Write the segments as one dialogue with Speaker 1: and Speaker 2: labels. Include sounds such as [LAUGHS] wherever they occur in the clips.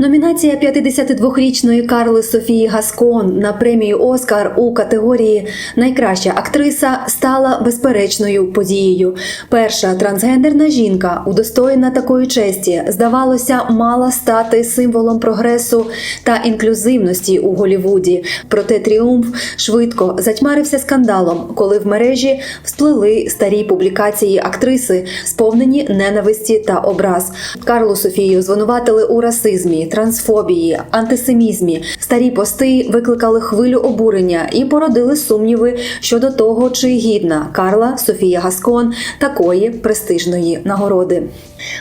Speaker 1: Номінація 52-річної Карли Софії Гаскон на премію Оскар у категорії Найкраща актриса стала безперечною подією. Перша трансгендерна жінка, удостоєна такої честі, здавалося, мала стати символом прогресу та інклюзивності у Голівуді. Проте тріумф швидко затьмарився скандалом, коли в мережі всплили старі публікації актриси, сповнені ненависті та образ. Карлу Софію звинуватили у расизмі, трансфобії, антисемізмі. Старі пости викликали хвилю обурення і породили сумніви щодо того, чи гідна Карла Софія Гаскон такої престижної нагороди.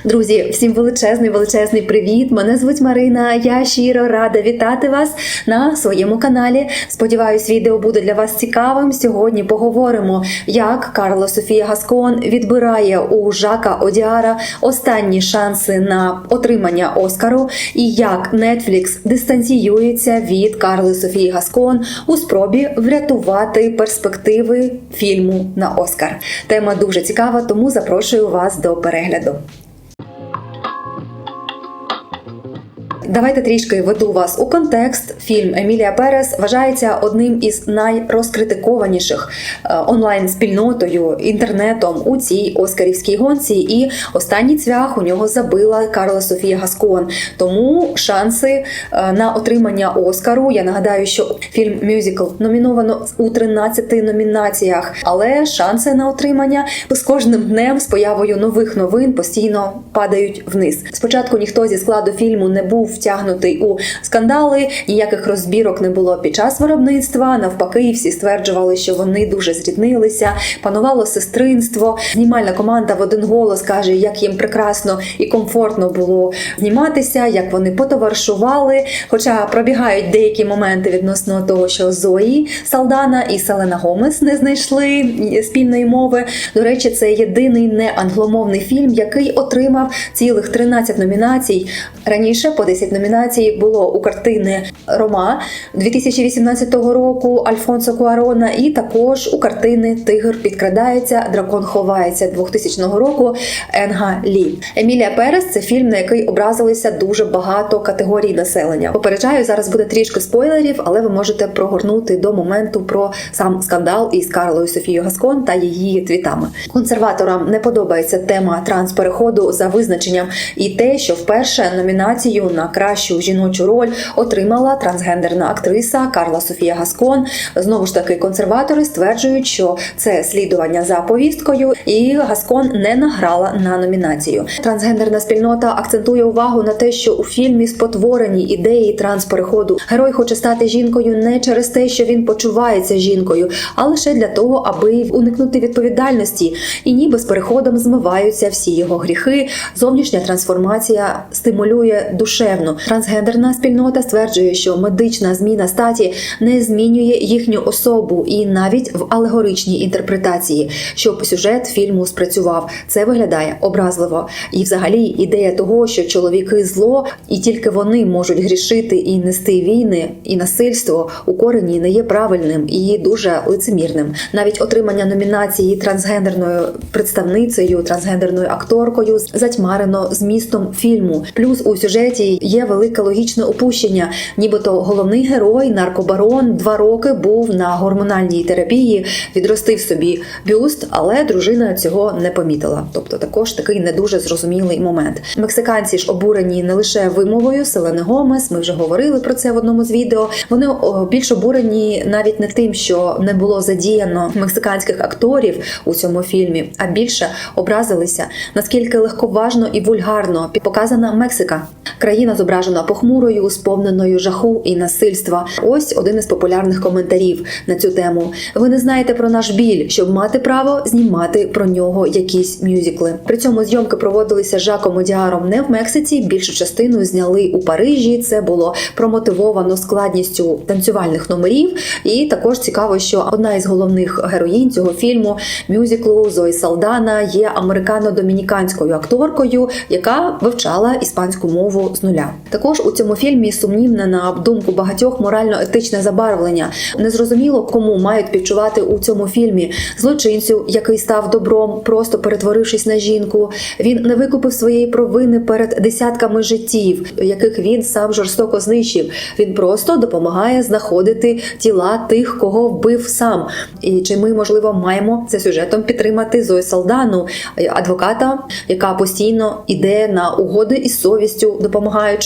Speaker 1: Друзі, всім величезний величезний привіт! Мене звуть Марина. Я щиро рада вітати вас на своєму каналі. Сподіваюсь, відео буде для вас цікавим. Сьогодні поговоримо, як Карла Софія Гаскон відбирає у Жака Одіара останні шанси на отримання Оскару, і як Netflix дистанціюється від Карли Софії Гаскон у спробі врятувати перспективи фільму на Оскар. Тема дуже цікава, тому запрошую вас до перегляду. Давайте трішки веду вас у контекст. Фільм Емілія Перес вважається одним із найрозкритикованіших е, онлайн-спільнотою інтернетом у цій оскарівській гонці. І останній цвях у нього забила Карла Софія Гаскон. Тому шанси е, на отримання Оскару. Я нагадаю, що фільм мюзикл номіновано у 13 номінаціях, але шанси на отримання з кожним днем з появою нових новин постійно падають вниз. Спочатку ніхто зі складу фільму не був втягнутий у скандали, ніяких розбірок не було під час виробництва. Навпаки, всі стверджували, що вони дуже зріднилися. Панувало сестринство. Знімальна команда в один голос каже, як їм прекрасно і комфортно було зніматися, як вони потоваришували. Хоча пробігають деякі моменти відносно того, що Зої Салдана і Селена Гомес не знайшли спільної мови. До речі, це єдиний не англомовний фільм, який отримав цілих 13 номінацій. Раніше по 10 номінацій було у картини Рома 2018 року Альфонсо Куарона, і також у картини Тигр підкрадається, дракон ховається 2000 року Енга Лі. Емілія Перес це фільм, на який образилися дуже багато категорій населення. Попереджаю, зараз буде трішки спойлерів, але ви можете прогорнути до моменту про сам скандал із Карлою Софією Гаскон та її твітами. Консерваторам не подобається тема транспереходу за визначенням і те, що вперше номінацію на кращу жіночу роль отримала трансгендерна актриса Карла Софія Гаскон. Знову ж таки, консерватори стверджують, що це слідування за повісткою, і Гаскон не награла на номінацію. Трансгендерна спільнота акцентує увагу на те, що у фільмі спотворені ідеї транспереходу. Герой хоче стати жінкою не через те, що він почувається жінкою, а лише для того, аби уникнути відповідальності, і ніби з переходом змиваються всі його гріхи. Зовнішня трансформація стимулює душевну. Трансгендерна спільнота стверджує, що медична зміна статі не змінює їхню особу і навіть в алегоричній інтерпретації, щоб сюжет фільму спрацював. Це виглядає образливо. І, взагалі, ідея того, що чоловіки зло, і тільки вони можуть грішити і нести війни і насильство у корені не є правильним і дуже лицемірним. Навіть отримання номінації трансгендерною представницею, трансгендерною акторкою затьмарено змістом фільму. Плюс у сюжеті є велике логічне упущення, нібито головний герой, наркобарон, два роки був на гормональній терапії, відростив собі бюст, але дружина цього не помітила. Тобто, також такий не дуже зрозумілий момент. Мексиканці ж обурені не лише вимовою Селени Гомес. Ми вже говорили про це в одному з відео. Вони більш обурені навіть не тим, що не було задіяно мексиканських акторів у цьому фільмі, а більше образилися наскільки легковажно і вульгарно показана Мексика. Країна зображена похмурою, сповненою жаху і насильства. Ось один із популярних коментарів на цю тему. Ви не знаєте про наш біль, щоб мати право знімати про нього якісь мюзикли. При цьому зйомки проводилися Жаком Одіаром не в Мексиці. Більшу частину зняли у Парижі. Це було промотивовано складністю танцювальних номерів. І також цікаво, що одна із головних героїнь цього фільму мюзиклу Зої Салдана є американо-домініканською акторкою, яка вивчала іспанську мову з нуля. Також у цьому фільмі сумнівне на думку багатьох морально-етичне забарвлення. Незрозуміло, кому мають співчувати у цьому фільмі злочинцю, який став добром, просто перетворившись на жінку. Він не викупив своєї провини перед десятками життів, яких він сам жорстоко знищив. Він просто допомагає знаходити тіла тих, кого вбив сам. І чи ми можливо маємо за сюжетом підтримати Зою Салдану, адвоката, яка постійно іде на угоди із совістю, допомагаючи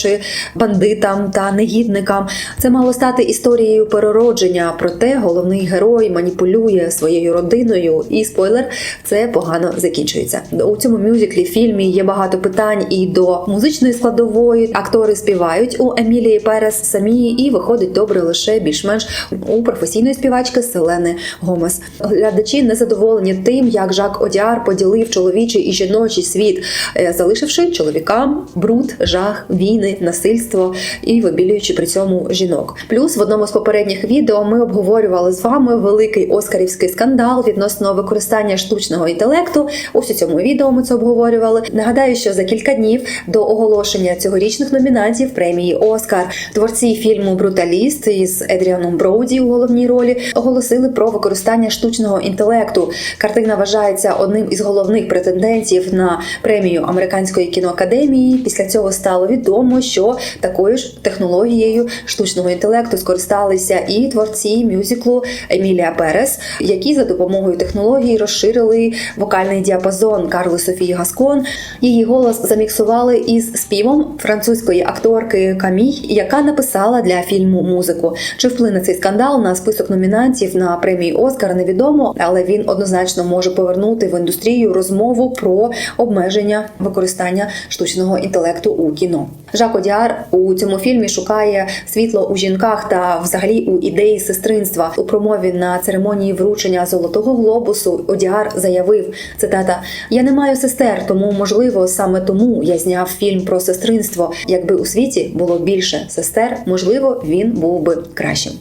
Speaker 1: бандитам та негідникам. Це мало стати історією переродження. Проте головний герой маніпулює своєю родиною, і спойлер, це погано закінчується. У цьому мюзиклі фільмі є багато питань і до музичної складової. Актори співають у Емілії Перес самі, і виходить добре лише більш-менш у професійної співачки Селени Гомес. Глядачі незадоволені тим, як Жак Одіар поділив чоловічий і жіночий світ, е, залишивши чоловікам бруд, жах, війни, насильство і вибілюючи при цьому жінок. Плюс в одному з попередніх відео ми обговорювали з вами великий оскарівський скандал відносно використання штучного інтелекту. Ось у цьому відео ми це обговорювали. Нагадаю, що за кілька днів до оголошення цьогорічних номінантів премії Оскар творці фільму Бруталіст із Едріаном Броуді у головній ролі оголосили про використання штучного інтелекту. Картина вважається одним із головних претендентів на премію американської кіноакадемії. Після цього стало відомо, що такою ж технологією штучного інтелекту скористалися і творці мюзиклу Емілія Перес, які за допомогою технології розширили вокальний діапазон Карли Софії Гаскон. Її голос заміксували із співом французької акторки Камій, яка написала для фільму музику. Чи вплине цей скандал на список номінантів на премії Оскар, невідомо, але він однозначно може повернути в індустрію розмову про обмеження використання штучного інтелекту у кіно. Жак Одіар у цьому фільмі шукає світло у жінках та взагалі у ідеї сестринства. У промові на церемонії вручення золотого глобусу Одіар заявив цитата: Я не маю сестер, тому можливо саме тому я зняв фільм про сестринство. Якби у світі було більше сестер, можливо, він був би кращим.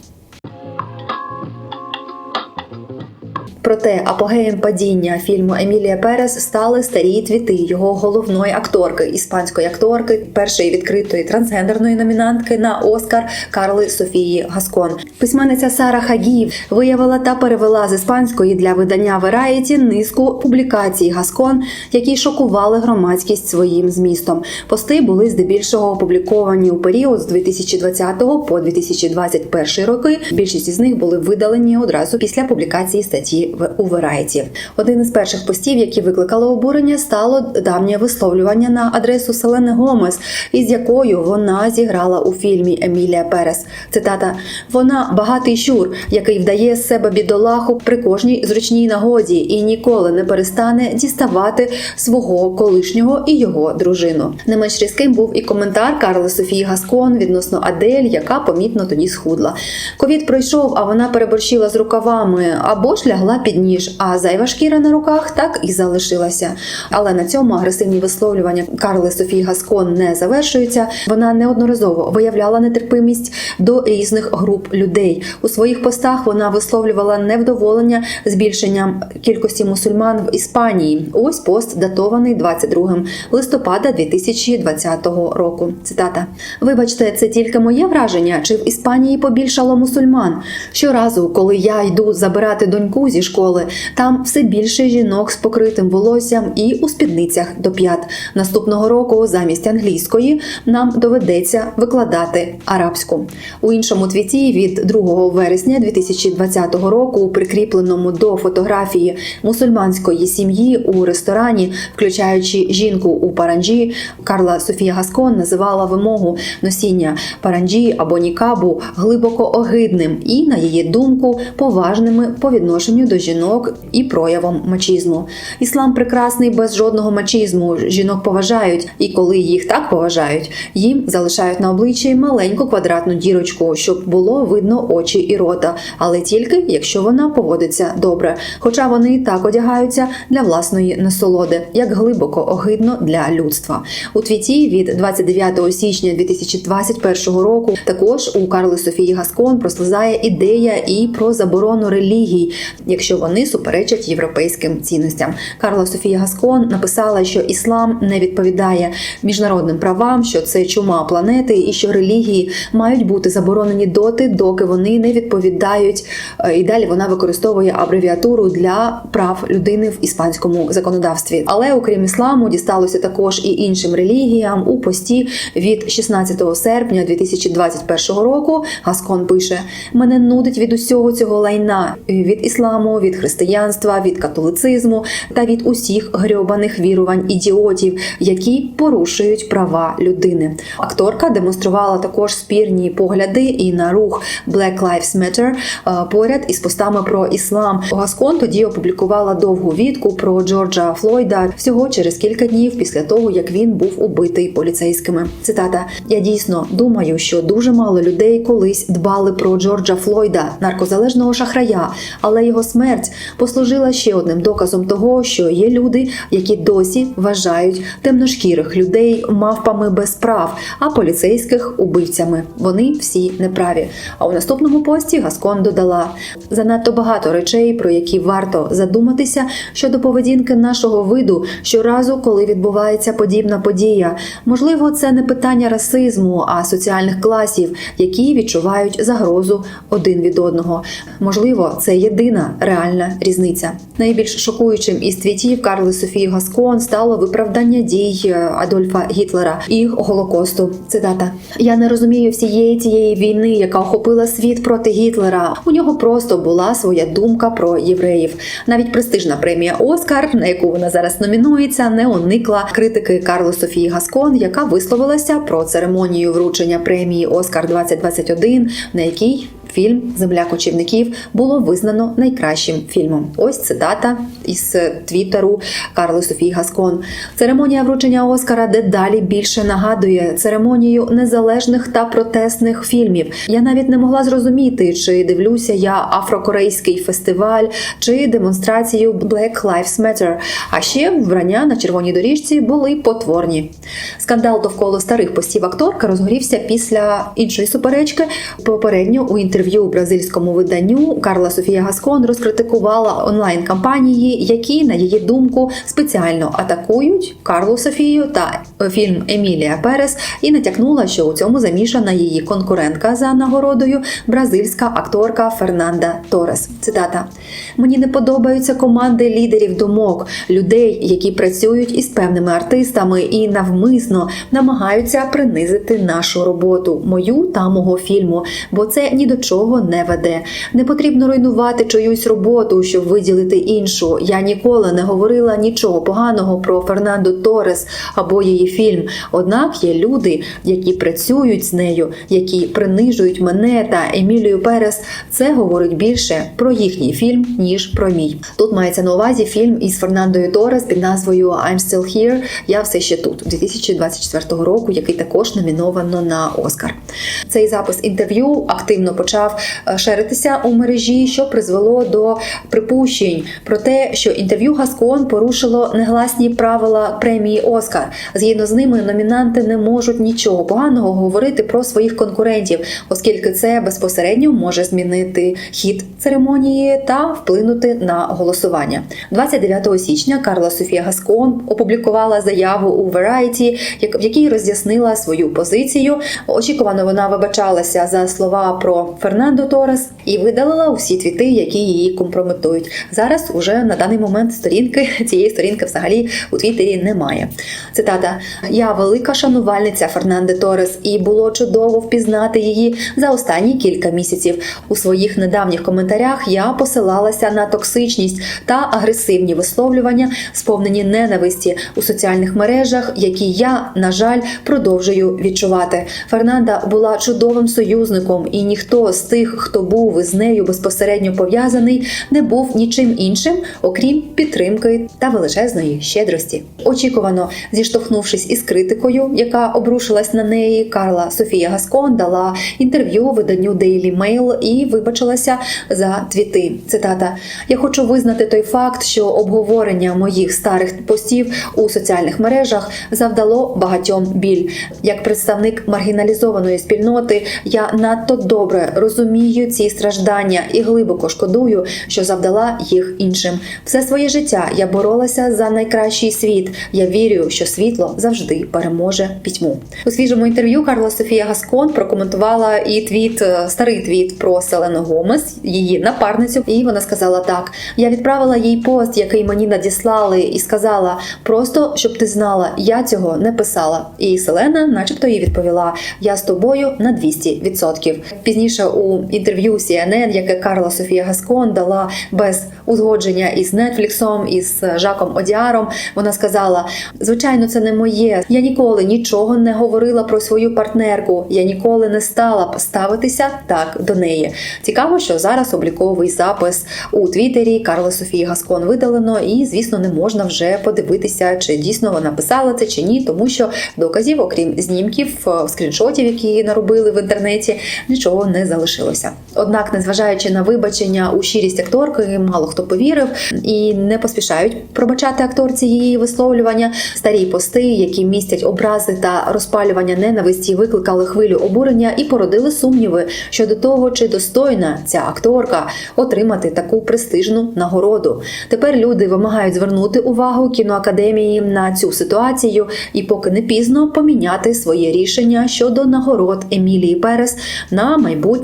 Speaker 1: Проте апогеєм падіння фільму Емілія Перес стали старі твіти його головної акторки, іспанської акторки, першої відкритої трансгендерної номінантки на Оскар Карли Софії Гаскон. Письменниця Сара Хагіїв виявила та перевела з іспанської для видання Variety низку публікацій Гаскон, які шокували громадськість своїм змістом. Пости були здебільшого опубліковані у період з 2020 по 2021 роки. Більшість із них були видалені одразу після публікації статті у Variety. Один із перших постів, які викликали обурення, стало давнє висловлювання на адресу Селени Гомес, із якою вона зіграла у фільмі Емілія Перес. Цитата: вона багатий щур, який вдає з себе бідолаху при кожній зручній нагоді і ніколи не перестане діставати свого колишнього і його дружину. Не менш різким був і коментар Карли Софії Гаскон відносно Адель, яка помітно тоді схудла. Ковід пройшов, а вона переборщила з рукавами або ж лягла під ніж, а зайва шкіра на руках так і залишилася. Але на цьому агресивні висловлювання Карли Софії Гаскон не завершуються. Вона неодноразово виявляла нетерпимість до різних груп людей. У своїх постах вона висловлювала невдоволення збільшенням кількості мусульман в Іспанії. Ось пост датований 22 листопада 2020 року. Цитата: Вибачте, це тільки моє враження, чи в Іспанії побільшало мусульман. Щоразу, коли я йду забирати доньку зі школи, там все більше жінок з покритим волоссям і у спідницях до п'ят. Наступного року замість англійської нам доведеться викладати арабську. У іншому твіті від 2 вересня 2020 року, прикріпленому до фотографії мусульманської сім'ї у ресторані, включаючи жінку у паранджі, Карла Софія Гаскон називала вимогу носіння паранджі або нікабу глибоко огидним і, на її думку, поважними по відношенню до жінок і проявом мачізму. Іслам прекрасний без жодного мачізму. Жінок поважають, і коли їх так поважають, їм залишають на обличчі маленьку квадратну дірочку, щоб було видно очі і рота, але тільки якщо вона поводиться добре. Хоча вони і так одягаються для власної насолоди, як глибоко огидно для людства. У твіті від 29 січня 2021 року також у Карли Софії Гаскон прослизає ідея і про заборону релігій, якщо що вони суперечать європейським цінностям. Карла Софія Гаскон написала, що іслам не відповідає міжнародним правам, що це чума планети, і що релігії мають бути заборонені доти, доки вони не відповідають. Е, І далі вона використовує абревіатуру для прав людини в іспанському законодавстві. Але окрім ісламу, дісталося також і іншим релігіям у пості від 16 серпня 2021 року. Гаскон пише: мене нудить від усього цього лайна від ісламу, від християнства, від католицизму та від усіх грьобаних вірувань ідіотів, які порушують права людини. Акторка демонструвала також спірні погляди і на рух Black Lives Matter е, поряд із постами про іслам. Гаскон тоді опублікувала довгу відку про Джорджа Флойда всього через кілька днів після того, як він був убитий поліцейськими. Цитата: Я дійсно думаю, що дуже мало людей колись дбали про Джорджа Флойда, наркозалежного шахрая, але його смерть послужила ще одним доказом того, що є люди, які досі вважають темношкірих людей мавпами без прав, а поліцейських убивцями. Вони всі неправі. А у наступному пості Гаскон додала занадто багато речей, про які варто задуматися щодо поведінки нашого виду щоразу, коли відбувається подібна подія. Можливо, це не питання расизму, а соціальних класів, які відчувають загрозу один від одного. Можливо, це єдина реальна різниця. Найбільш шокуючим із твітів Карли Софії Гаскон стало виправдання дій е, Адольфа Гітлера і Голокосту. Цитата: Я не розумію всієї цієї війни, яка охопила світ проти Гітлера. У нього просто була своя думка про євреїв. Навіть престижна премія Оскар, на яку вона зараз номінується, не уникла критики Карли Софії Гаскон, яка висловилася про церемонію вручення премії Оскар 2021, на якій Фільм Земля кочівників було визнано найкращим фільмом. Ось цитата із твіттеру Карли Софії Гаскон. Церемонія вручення Оскара дедалі більше нагадує церемонію незалежних та протестних фільмів. Я навіть не могла зрозуміти, чи дивлюся я афрокорейський фестиваль чи демонстрацію Black Lives Matter. А ще вбрання на червоній доріжці були потворні. Скандал довкола старих постів акторка розгорівся після іншої суперечки. Попередньо у інтерв'ю бразильському виданню Карла Софія Гаскон розкритикувала онлайн-кампанії, які, на її думку, спеціально атакують Карлу Софію та фільм Емілія Перес, і натякнула, що у цьому замішана її конкурентка за нагородою бразильська акторка Фернанда Торес. Цитата: Мені не подобаються команди лідерів думок, людей, які працюють із певними артистами і навмисно намагаються принизити нашу роботу, мою та мого фільму, бо це ні до чого не веде. Не потрібно руйнувати чиюсь роботу, щоб виділити іншу. Я ніколи не говорила нічого поганого про Фернандо Торес або її фільм. Однак є люди, які працюють з нею, які принижують мене та Емілію Перес. Це говорить більше про їхній фільм ніж про мій. Тут мається на увазі фільм із Фернандою Торес під назвою I'm Still Here. Я все ще тут 2024 року, який також номіновано на Оскар. Цей запис інтерв'ю активно почав е, шеритися у мережі, що призвело до припущень про те, що інтерв'ю Гаскон порушило негласні правила премії Оскар. Згідно з ними, номінанти не можуть нічого поганого говорити про своїх конкурентів, оскільки це безпосередньо може змінити хід церемонії та вплинути на голосування. 29 січня Карла Софія Гаскон опублікувала заяву у Variety, в якій роз'яснила свою позицію. Очікувано вона вибачалася за слова про Фернандо Торес і видалила усі твіти, які її компрометують. Зараз уже на даний момент сторінки [LAUGHS] цієї сторінки взагалі у Твіттері немає. Цитата: Я велика шанувальниця Фернанди Торес, і було чудово впізнати її за останні кілька місяців. У своїх недавніх коментарях я посилалася на токсичність та агресивні висловлювання, сповнені ненависті у соціальних мережах, які я, на жаль, продовжую відчувати. Фернанда була чудовим союзником, і ніхто з тих, хто був із нею безпосередньо пов'язаний, не був нічим іншим, окрім підтримки та величезної щедрості. Очікувано, зіштовхнувшись із критикою, яка обрушилась на неї, Карла Софія Гаскон дала інтерв'ю виданню Daily Mail і вибачилася за твіти. Цитата: Я хочу визнати той факт, що обговорення моїх старих постів у соціальних мережах завдало багатьом біль. Як представник маргіналізованої спільноти, я надто добре розумію ці страждання і глибоко шкодую, що завдала їх іншим. Все своє життя я боролася за найкращий світ. Я вірю, що світло завжди переможе пітьму. У свіжому інтерв'ю Карла Софія Гаскон прокоментувала і твіт, е, старий твіт про Селену Гомес, її напарницю. І вона сказала так: я відправила їй пост, який мені надіслали, і сказала: просто щоб ти знала, я цього не писала. І Селена, начебто, їй відповіла: Я з тобою на 200%. Пізніше у інтерв'ю CNN, яке Карла Софія Гаскон дала без узгодження із Нетфліксом, із Жаком Одіаром, вона сказала: звичайно, це не моє. Я ніколи нічого не говорила про свою партнерку. Я ніколи не стала поставитися так до неї. Цікаво, що зараз обліковий запис у Твіттері Карли Софії Гаскон видалено, і звісно, не можна вже подивитися, чи дійсно вона писала це чи ні, тому що доказів, окрім знімків, е, скріншотів, які наробили в інтернеті, нічого не залишилося. Однак, незважаючи на вибачення у щирість акторки, мало хто повірив і не поспішають пробачати акторці її висловлювання. Старі пости, які містять образи та розпалювання ненависті, викликали хвилю обурення і породили сумніви щодо того, чи достойна ця акторка отримати таку престижну нагороду. Тепер люди вимагають звернути увагу кіноакадемії на цю ситуацію і, поки не пізно, поміняти своє рішення щодо нагород Емілії Перес на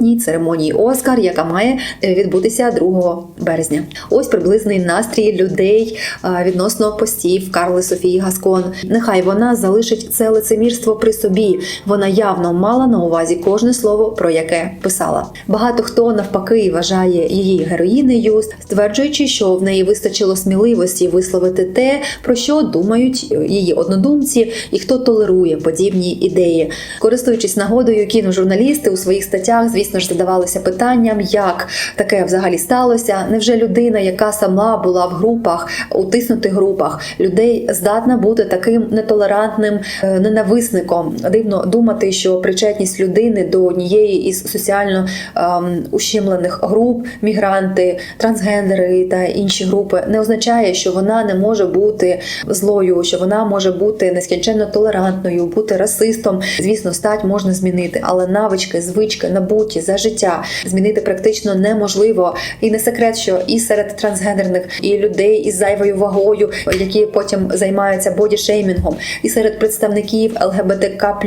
Speaker 1: майбутній церемонії Оскар, яка має е, відбутися 2 березня. Ось приблизний настрій людей е, відносно постів Карли Софії Гаскон. Нехай вона залишить це лицемірство при собі. Вона явно мала на увазі кожне слово, про яке писала. Багато хто навпаки вважає її героїнею, стверджуючи, що в неї вистачило сміливості висловити те, про що думають її однодумці, і хто толерує подібні ідеї. Користуючись нагодою, кіножурналісти у своїх статтях, звісно ж, задавалися питанням, як таке взагалі сталося. Невже людина, яка сама була в групах, утиснутих групах, людей здатна бути таким нетолерантним е, ненависником? Дивно думати, що причетність людини до однієї із соціально ем, ущемлених груп, мігранти, трансгендери та інші групи, не означає, що вона не може бути злою, що вона може бути нескінченно толерантною, бути расистом. Звісно, стать можна змінити, але навички, звички, набуті за життя змінити практично неможливо. І не секрет, що і серед трансгендерних, і людей із зайвою вагою, які потім займаються бодішеймінгом, і серед представників ЛГБТК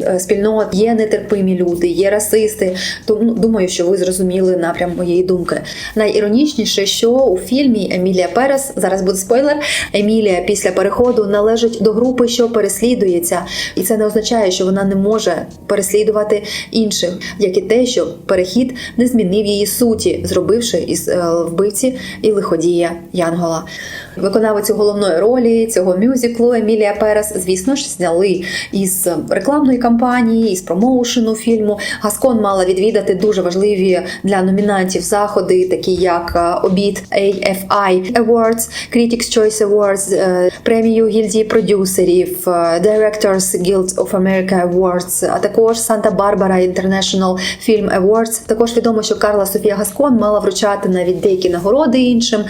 Speaker 1: е, спільнот є нетерпимі люди, є расисти. Тому думаю, що ви зрозуміли напрям моєї думки. Найіронічніше, що у фільмі Емілія Перес зараз буде спойлер. Емілія після переходу належить до групи, що переслідується, і це не означає, що вона не може переслідувати інших, як і те, що перехід не змінив її суті, зробивши із е, вбивці і лиходія Янгола. Виконавицю головної ролі цього мюзиклу Емілія Перес, звісно ж, зняли із рекламної кампанії, із промоушену фільму. Гаскон мала відвідати дуже важливі для номінантів заходи, такі як е, обід AFI Awards, Critics Choice Awards, е, премію гільдії продюсерів, е, Directors Guild of America Awards, а також Santa Barbara International Film Awards. Також відомо, що Карла Софія Гаскон мала вручати навіть деякі нагороди іншим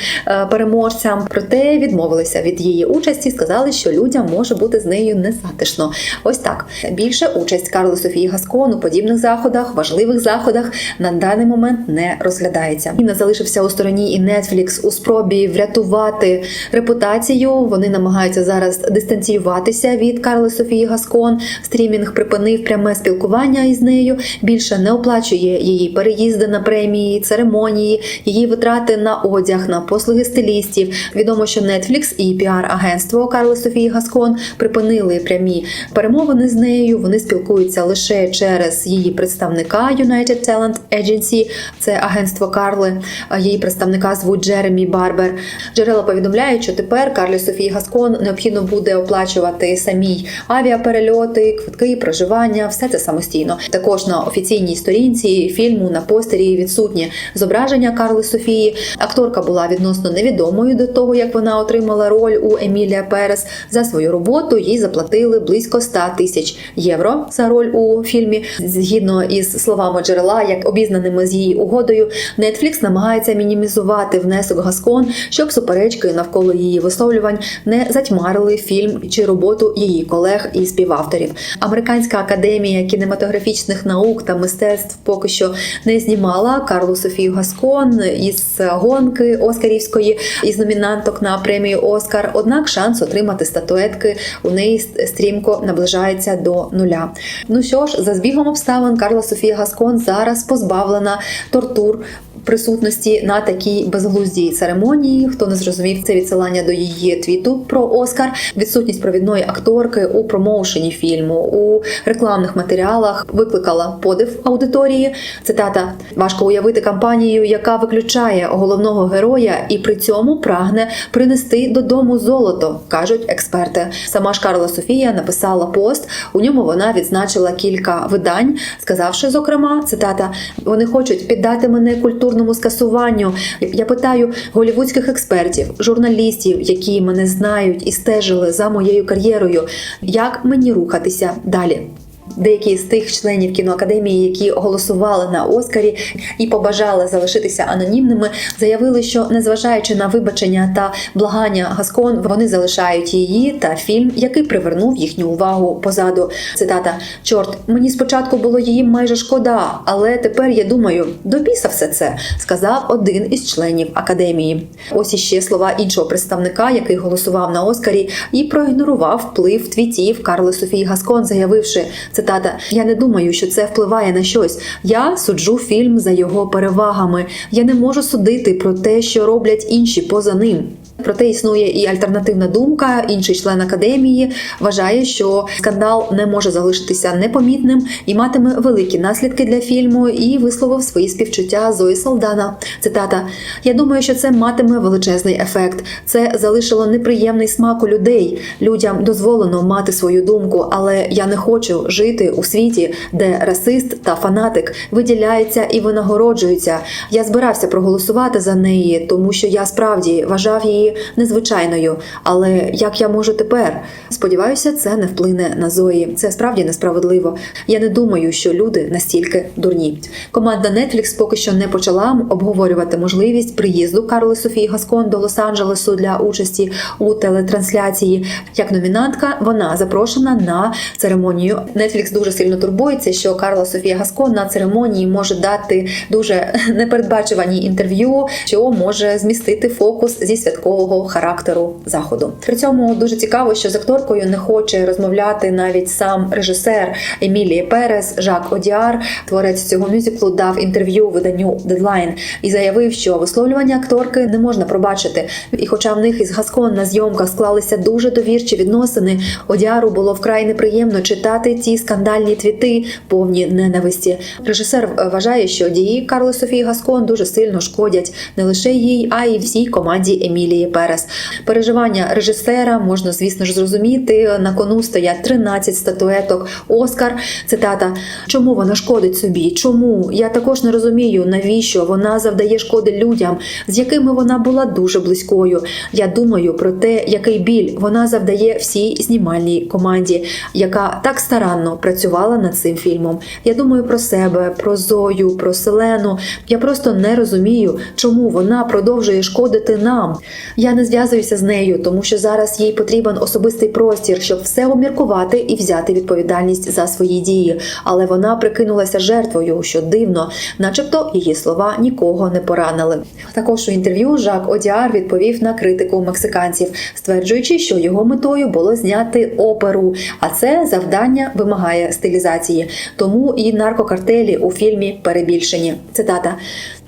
Speaker 1: переможцям. Проте відмовилися від її участі, сказали, що людям може бути з нею незатишно. Ось так більше участь Карли Софії Гаскон у подібних заходах, важливих заходах на даний момент не розглядається. І не залишився у стороні і Netflix у спробі врятувати репутацію. Вони намагаються зараз дистанціюватися від Карли Софії Гаскон. Стрімінг припинив пряме спілкування із нею. Більше не оплачує її переїзди на премії, церемонії, її витрати на одяг, на послуги стилістів. Відомо, що Netflix і піар-агентство Карли Софії Гаскон припинили прямі перемовини з нею. Вони спілкуються лише через її представника United Talent Agency, це агентство Карли. Її представника звуть Джеремі Барбер. Джерела повідомляють, що тепер Карлі Софії Гаскон необхідно буде оплачувати самій авіаперельоти, квитки, проживання, все це самостійно. Також на офіційній сторінці фільму на постері відсутнє зображення Карли Софії. Акторка була відносно невідомою до того, як як вона отримала роль у Емілія Перес, за свою роботу їй заплатили близько 100 тисяч євро за роль у фільмі. Згідно із словами джерела, як обізнаними з її угодою, Netflix намагається мінімізувати внесок Гаскон, щоб суперечки навколо її висловлювань не затьмарили фільм чи роботу її колег і співавторів. Американська академія кінематографічних наук та мистецтв поки що не знімала Карлу Софію Гаскон із гонки Оскарівської із номінанток на премію Оскар. Однак шанс отримати статуетки у неї стрімко наближається до нуля. Ну що ж, за збігом обставин Карла Софія Гаскон зараз позбавлена тортур. Присутності на такій безглуздій церемонії, хто не зрозумів це відсилання до її твіту про Оскар, відсутність провідної акторки у промоушені фільму у рекламних матеріалах викликала подив аудиторії. Цитата важко уявити кампанію, яка виключає головного героя і при цьому прагне принести додому золото, кажуть експерти. Сама ж Карла Софія написала пост. У ньому вона відзначила кілька видань, сказавши, зокрема, цитата: вони хочуть піддати мене культурному скасуванню. Я питаю голівудських експертів, журналістів, які мене знають і стежили за моєю кар'єрою, як мені рухатися далі. Деякі з тих членів кіноакадемії, які голосували на Оскарі і побажали залишитися анонімними, заявили, що незважаючи на вибачення та благання Гаскон, вони залишають її та фільм, який привернув їхню увагу позаду. Цитата: Чорт, мені спочатку було її майже шкода, але тепер я думаю, до біса все це, сказав один із членів академії. Ось іще слова іншого представника, який голосував на Оскарі, і проігнорував вплив твітів Карли Софії Гаскон, заявивши цитата: Я не думаю, що це впливає на щось. Я суджу фільм за його перевагами. Я не можу судити про те, що роблять інші поза ним. Проте існує і альтернативна думка. Інший член академії вважає, що скандал не може залишитися непомітним і матиме великі наслідки для фільму, і висловив свої співчуття Зої Салдана. Цитата: Я думаю, що це матиме величезний ефект. Це залишило неприємний смак у людей. Людям дозволено мати свою думку, але я не хочу жити у світі, де расист та фанатик виділяється і винагороджується. Я збирався проголосувати за неї, тому що я справді вважав її незвичайною. Але як я можу тепер? Сподіваюся, це не вплине на Зої. Це справді несправедливо. Я не думаю, що люди настільки дурні. Команда Netflix поки що не почала обговорювати можливість приїзду Карли Софії Гаскон до Лос-Анджелесу для участі у телетрансляції. Як номінантка, вона запрошена на церемонію. Netflix дуже сильно турбується, що Карла Софія Гаскон на церемонії може дати дуже [LAUGHS] непередбачувані інтерв'ю, що може змістити фокус зі святкового характеру заходу. При цьому дуже цікаво, що з акторкою не хоче розмовляти навіть сам режисер Емілії Перес Жак Одіар, творець цього мюзиклу, дав інтерв'ю виданню Deadline і заявив, що висловлювання акторки не можна пробачити. І, хоча в них із Гаскон на зйомках склалися дуже довірчі відносини, Одіару було вкрай неприємно читати ці скандальні твіти, повні ненависті. Режисер вважає, що дії Карли Софії Гаскон дуже сильно шкодять не лише їй, а й всій команді Емілії Перес. Переживання режисера можна, звісно ж, зрозуміти. На кону стоять 13 статуеток. Оскар. Цитата: чому вона шкодить собі? Чому? Я також не розумію, навіщо вона завдає шкоди людям, з якими вона була дуже близькою. Я думаю про те, який біль вона завдає всій знімальній команді, яка так старанно працювала над цим фільмом. Я думаю про себе, про Зою, про Селену. Я просто не розумію, чому вона продовжує шкодити нам. Я не зв'язуюся з нею, тому що зараз їй потрібен особистий простір, щоб все обміркувати і взяти відповідальність за свої дії. Але вона прикинулася жертвою, що дивно, начебто її слова нікого не поранили. Також у інтерв'ю Жак Одіар відповів на критику мексиканців, стверджуючи, що його метою було зняти оперу, а це завдання вимагає стилізації. Тому і наркокартелі у фільмі перебільшені. Цитата.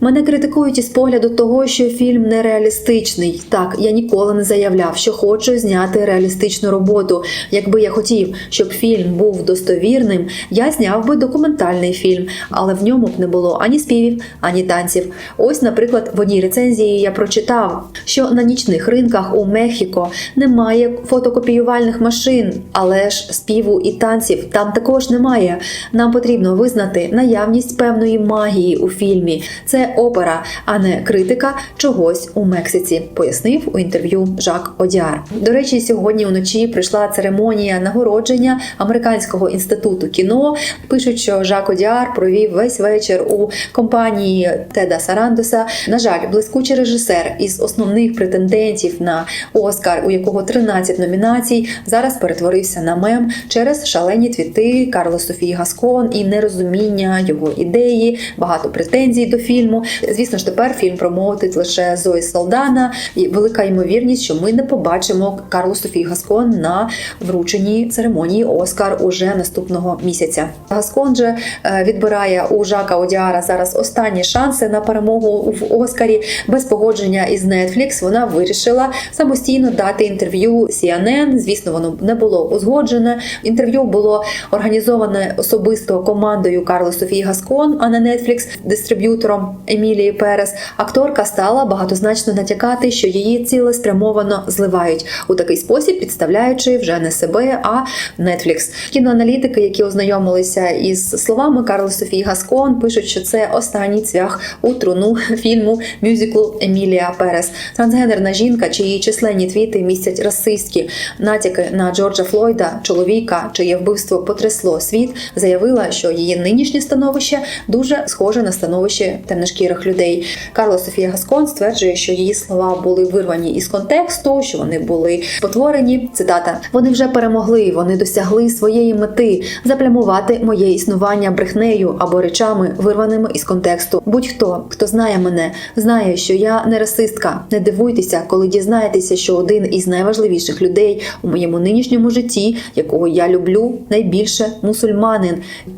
Speaker 1: Мене критикують із погляду того, що фільм нереалістичний. Так, я ніколи не заявляв, що хочу зняти реалістичну роботу. Якби я хотів, щоб фільм був достовірним, я зняв би документальний фільм, але в ньому б не було ані співів, ані танців. Ось, наприклад, в одній рецензії я прочитав, що на нічних ринках у Мехіко немає фотокопіювальних машин, але ж співу і танців там також немає. Нам потрібно визнати наявність певної магії у фільмі. Це опера, а не критика чогось у Мексиці, пояснив у інтерв'ю Жак Одіар. До речі, сьогодні вночі прийшла церемонія нагородження американського інституту кіно. Пишуть, що Жак Одіар провів весь вечір у компанії Теда Сарандоса. На жаль, блискучий режисер із основних претендентів на Оскар, у якого 13 номінацій, зараз перетворився на мем через шалені твіти Карла Софії Гаскон і нерозуміння його ідеї, багато претензій до фільму. Звісно ж, тепер фільм промовить лише Зої Салдана. І велика ймовірність, що ми не побачимо Карлу Софії Гаскон на врученні церемонії Оскар уже наступного місяця. Гаскон же е, відбирає у Жака Одіара зараз останні шанси на перемогу в Оскарі. Без погодження із Netflix вона вирішила самостійно дати інтерв'ю CNN. Звісно, воно не було узгоджене. Інтерв'ю було організоване особисто командою Карли Софії Гаскон, а не Netflix, дистриб'ютором Емілії Перес. Акторка стала багатозначно натякати, що її цілеспрямовано зливають у такий спосіб, підставляючи вже не себе, а Netflix. Кіноаналітики, які ознайомилися із словами Карли Софії Гаскон, пишуть, що це останній цвях у труну фільму мюзиклу Емілія Перес. Трансгендерна жінка, чиї численні твіти містять расистські натяки на Джорджа Флойда, чоловіка, чиє вбивство потрясло світ, заявила, що її нинішнє становище дуже схоже на становище темношкірих людей. Карла Софія Гаскон стверджує, що її слова були вирвані із контексту, що вони були спотворені. Цитата: вони вже перемогли, вони досягли своєї мети заплямувати моє існування брехнею або речами, вирваними із контексту. Будь-хто, хто знає мене, знає, що я не расистка. Не дивуйтеся, коли дізнаєтеся, що один із найважливіших людей у моєму нинішньому житті, якого я люблю, найбільше мусульманин,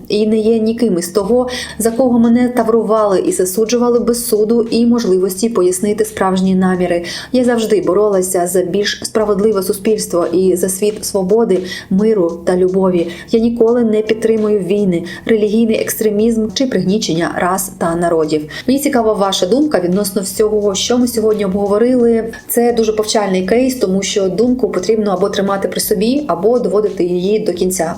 Speaker 1: і не є ніким із того, за кого мене таврували і засуджували без суду і можливості пояснити справжні наміри. Я завжди боролася за більш справедливе суспільство і за світ свободи, миру та любові. Я ніколи не підтримую війни, релігійний екстремізм чи пригнічення рас та народів. Мені цікава ваша думка відносно всього, що ми сьогодні обговорили. Це дуже повчальний кейс, тому що думку потрібно або тримати при собі, або доводити її до кінця,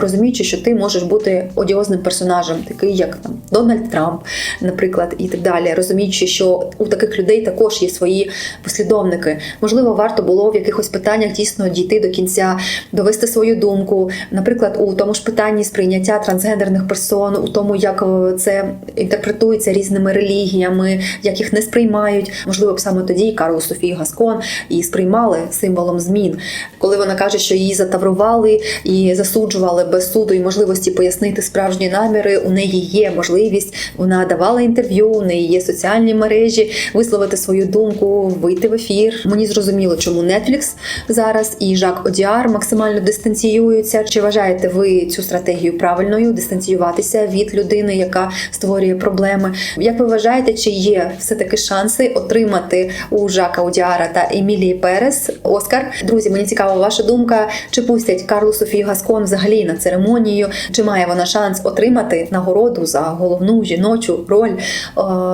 Speaker 1: розуміючи, що ти можеш бути одіозним персонажем, такий як там Дональд Трамп, наприклад, і так далі, розуміючи, що у таких людей також є свої послідовники. Можливо, варто було в якихось питаннях дійсно дійти до кінця, довести свою думку, наприклад, у тому ж питанні сприйняття трансгендерних персон, у тому, як е, це інтерпретується різними релігіями, як їх не сприймають. Можливо, б саме тоді Карлу Софію Гаскон і сприймали символом змін, коли вона каже, що її затаврували і засуджували без суду і можливості пояснити справжні наміри. У неї є можливість, вона давала інтерв'ю, у неї є соціальні мережі, висловити свою думку, вийти в ефір. Мені зрозуміло, чому Netflix зараз і Жак Одіар максимально дистанціюються. Чи вважаєте ви цю стратегію правильною дистанціюватися від людини, яка створює проблеми? Як ви вважаєте, чи є все таки шанси отримати у Жака Одіара та Емілії Перес Оскар? Друзі, мені цікава ваша думка. Чи пустять Карлу Софію Гаскон взагалі на церемонію? Чи має вона шанс отримати нагороду за головну жіночу роль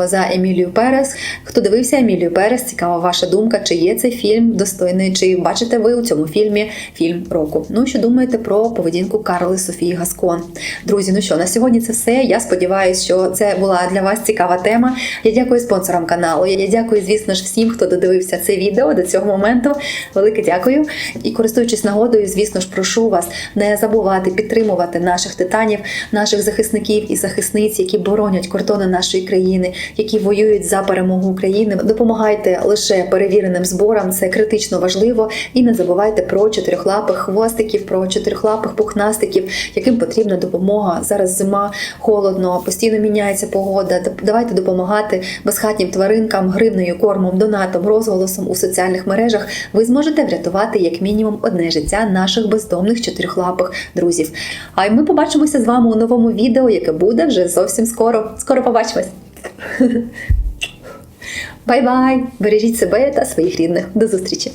Speaker 1: за Емілію Перес? Хто дивився Емілію Перес? Цікава ваша думка, чи є цей фільм достойний? Чи бачите ви у цьому фільмі фільм року? Ну що думаєте про поведінку Карли Софії Гаскон? Друзі, ну що на сьогодні це все. Я сподіваюся, що це була для вас цікава тема. Я дякую спонсорам каналу. Я дякую, звісно ж, всім, хто додивився це відео до цього моменту. Велике дякую. І користуючись нагодою, звісно ж, прошу вас не забувати підтримувати наших титанів, наших захисників і захисниць, які боронять кордони нашої країни, які воюють за перемогу України. Допомагайте лише перевіреним зборам, це критично важливо. І не забувайте про чотирьохлапих хвостиків, про чотирьохлапих пухнастиків, яким потрібна допомога. Зараз зима, холодно, постійно міняється погода. Давайте допомагати безхатнім тваринкам, гривнею, кормом, донатом, розголосом у соціальних мережах. Ви зможете врятувати як мінімум одне життя наших бездомних чотирьохлапих друзів. А й ми побачимося з вами у новому відео, яке буде вже зовсім скоро. Скоро побачимось! Бай-бай! Бережіть себе та своїх рідних. До зустрічі!